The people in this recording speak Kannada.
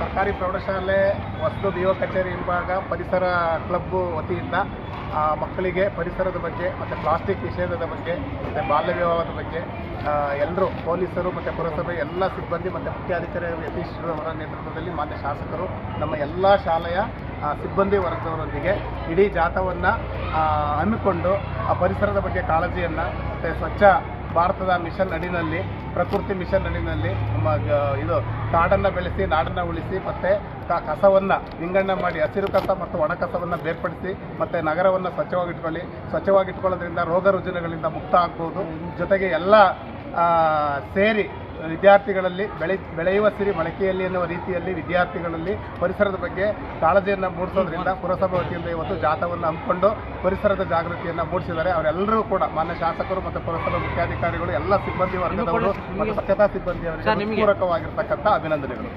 ಸರ್ಕಾರಿ ಪ್ರೌಢಶಾಲೆ ವಸ್ತು ಯುವ ಕಚೇರಿ ಹಿಂಭಾಗ ಪರಿಸರ ಕ್ಲಬ್ಬು ವತಿಯಿಂದ ಮಕ್ಕಳಿಗೆ ಪರಿಸರದ ಬಗ್ಗೆ, ಮತ್ತು ಪ್ಲಾಸ್ಟಿಕ್ ನಿಷೇಧದ ಬಗ್ಗೆ, ಮತ್ತು ಬಾಲ್ಯ ವಿವಾಹದ ಬಗ್ಗೆ ಎಲ್ಲರೂ ಪೊಲೀಸರು ಮತ್ತು ಪುರಸಭೆ ಎಲ್ಲ ಸಿಬ್ಬಂದಿ ಮತ್ತು ಮುಖ್ಯಾಧಿಕಾರಿ ಯತೀಶ್ ಅವರ ನೇತೃತ್ವದಲ್ಲಿ ಮಾನ್ಯ ಶಾಸಕರು, ನಮ್ಮ ಎಲ್ಲ ಶಾಲೆಯ ಸಿಬ್ಬಂದಿ ವರ್ಗದವರೊಂದಿಗೆ ಇಡೀ ಜಾಥವನ್ನು ಹಮ್ಮಿಕೊಂಡು, ಆ ಪರಿಸರದ ಬಗ್ಗೆ ಕಾಳಜಿಯನ್ನು, ಮತ್ತು ಸ್ವಚ್ಛ ಭಾರತದ ಮಿಷನ್ ಅಡಿನಲ್ಲಿ, ಪ್ರಕೃತಿ ಮಿಷನ್ ಅಡಿನಲ್ಲಿ ನಮ್ಮ ಇದು ಕಾಡನ್ನು ಬೆಳೆಸಿ, ನಾಡನ್ನು ಉಳಿಸಿ, ಮತ್ತು ಕಸವನ್ನು ವಿಂಗಡಣೆ ಮಾಡಿ, ಹಸಿರು ಕಸ ಮತ್ತು ಒಣ ಕಸವನ್ನು ಬೇರ್ಪಡಿಸಿ, ಮತ್ತು ನಗರವನ್ನು ಸ್ವಚ್ಛವಾಗಿಟ್ಕೊಳ್ಳಿ. ಸ್ವಚ್ಛವಾಗಿಟ್ಕೊಳ್ಳೋದ್ರಿಂದ ರೋಗ ರುಜಿನಗಳಿಂದ ಮುಕ್ತ ಆಗ್ಬೋದು. ಜೊತೆಗೆ ಎಲ್ಲ ಸೇರಿ ವಿದ್ಯಾರ್ಥಿಗಳಲ್ಲಿ ಬೆಳೆ ಬೆಳೆಯುವ ಸಿರಿ ಮೊಳಕೆಯಲ್ಲಿ ಎನ್ನುವ ರೀತಿಯಲ್ಲಿ ವಿದ್ಯಾರ್ಥಿಗಳಲ್ಲಿ ಪರಿಸರದ ಬಗ್ಗೆ ಕಾಳಜಿಯನ್ನು ಮೂಡಿಸೋದ್ರಿಂದ ಪುರಸಭೆ ವತಿಯಿಂದ ಇವತ್ತು ಜಾಥವನ್ನು ಹಮ್ಮಿಕೊಂಡು ಪರಿಸರದ ಜಾಗೃತಿಯನ್ನು ಮೂಡಿಸಿದ್ದಾರೆ. ಅವರೆಲ್ಲರೂ ಕೂಡ ಮಾನ್ಯ ಶಾಸಕರು ಮತ್ತು ಪುರಸಭೆ ಮುಖ್ಯಾಧಿಕಾರಿಗಳು ಎಲ್ಲ ಸಿಬ್ಬಂದಿ ವರ್ಗದವರು ಮತ್ತು ಸ್ವಚ್ಛತಾ ಸಿಬ್ಬಂದಿಯವರಿಗೆ ಪೂರಕವಾಗಿರ್ತಕ್ಕಂಥ ಅಭಿನಂದನೆಗಳು.